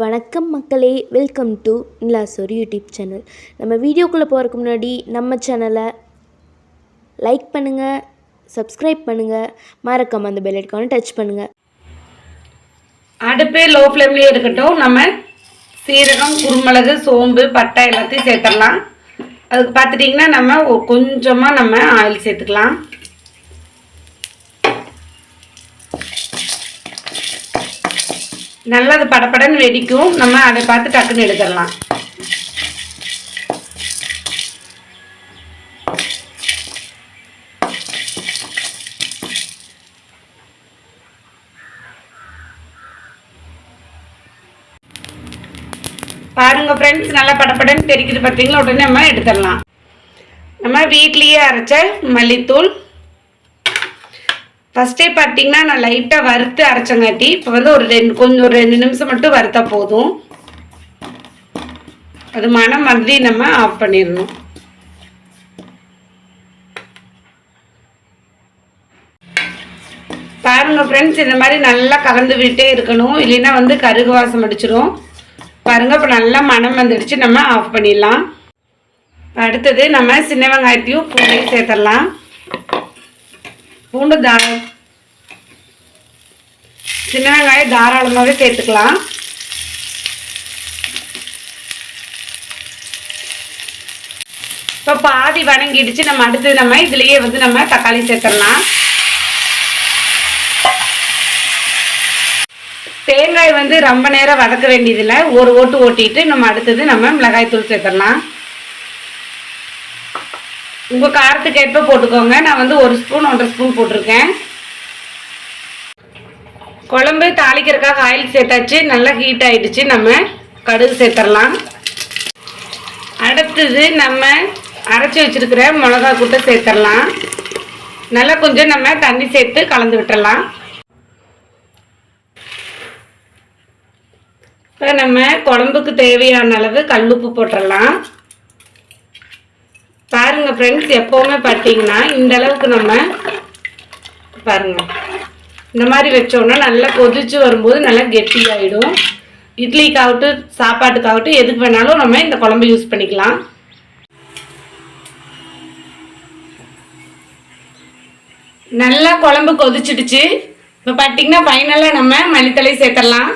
வணக்கம் மக்களே welcome to நிலாசோர் யூடியூப் சேனல் நம்ம வீடியோக்குள்ளே போகிறதுக்கு முன்னாடி நம்ம சேனலை லைக் பண்ணுங்கள் சப்ஸ்கிரைப் பண்ணுங்கள் மறக்காம அந்த பெல் ஐக்கானை டச் பண்ணுங்கள் அடுப்பே லோ ஃப்ளேம்லேயே இருக்கட்டும். நம்ம சீரகம் குருமிளகு சோம்பு பட்டை எல்லாத்தையும் சேர்த்துடலாம். அதுக்கு பார்த்துட்டிங்கன்னா நம்ம கொஞ்சமாக நம்ம ஆயில் சேர்த்துக்கலாம். நல்லது படப்படன்னு வெடிக்கும். நம்ம அதை பார்த்து டக்குன்னு எடுத்துடலாம். பாருங்க ஃப்ரெண்ட்ஸ் நல்லா படப்படன்னு தெரிக்குது பார்த்தீங்களா? உடனே நம்ம எடுத்துடலாம். நம்ம வீட்லேயே அரைச்ச மல்லித்தூள் ஃபஸ்ட்டே பார்த்தீங்கன்னா நான் லைட்டாக வறுத்து அரைச்சங்காட்டி இப்போ வந்து ஒரு ரெண்டு கொஞ்சம் ஒரு ரெண்டு நிமிஷம் மட்டும் வறுத்தா போதும். அது மனம் மாதிரி நம்ம ஆஃப் பண்ணிடணும். பாருங்க ஃப்ரெண்ட்ஸ் இந்த மாதிரி நல்லா கலந்து விட்டே இருக்கணும். இல்லைன்னா வந்து கருகு வாசம் அடிச்சிடும் பாருங்க இப்போ நல்லா மனம் வந்துடுச்சு நம்ம ஆஃப் பண்ணிடலாம். அடுத்தது நம்ம சின்ன வெங்காயத்தையும் பூண்டையும் சேர்த்துடலாம். பூண்டு தா சின்ன வெங்காயம் தாராளமாகவே சேர்த்துக்கலாம். இப்போ பாதி வணங்கிடுச்சு. நம்ம அடுத்தது நம்ம இதுலேயே வந்து நம்ம தக்காளி சேர்த்துடலாம். தேங்காய் வந்து ரொம்ப நேரம் வதக்க வேண்டியதில்லை. ஒரு ஓட்டு ஓட்டிட்டு நம்ம அடுத்தது நம்ம மிளகாய் தூள் சேர்த்துடலாம். உங்கள் காரத்துக்கு ஏற்ப போட்டுக்கோங்க. நான் வந்து ஒரு ஸ்பூன் ஒன்றரை ஸ்பூன் போட்டிருக்கேன். குழம்பு தாளிக்கிறதுக்காக ஆயில் சேர்த்தாச்சு. நல்லா ஹீட் ஆகிடுச்சு நம்ம கடுகு சேர்த்துடலாம். அடுத்தது நம்ம அரைச்சி வச்சிருக்கிற மிளகா கூட்டை சேர்த்துடலாம். நல்லா கொஞ்சம் நம்ம தண்ணி சேர்த்து கலந்து விட்டுடலாம். இப்போ நம்ம குழம்புக்கு தேவையான அளவு கல்லுப்பு போட்டுடலாம். பாருங்க ஃப்ரெண்ட்ஸ் எப்போவுமே பார்த்தீங்கன்னா இந்த அளவுக்கு நம்ம பாருங்க. இந்த மாதிரி வச்சோன்னா நல்லா கொதிச்சு வரும்போது நல்லா கெட்டியாயிடும். இட்லிக்காகட்டும் சாப்பாட்டுக்காகட்டும் எதுக்கு வேணாலும் நம்ம இந்த குழம்பு யூஸ் பண்ணிக்கலாம். நல்லா குழம்பு கொதிச்சிடுச்சு. இப்போ பார்த்தீங்கன்னா ஃபைனலாக நம்ம மல்லித்தலை சேர்த்துடலாம்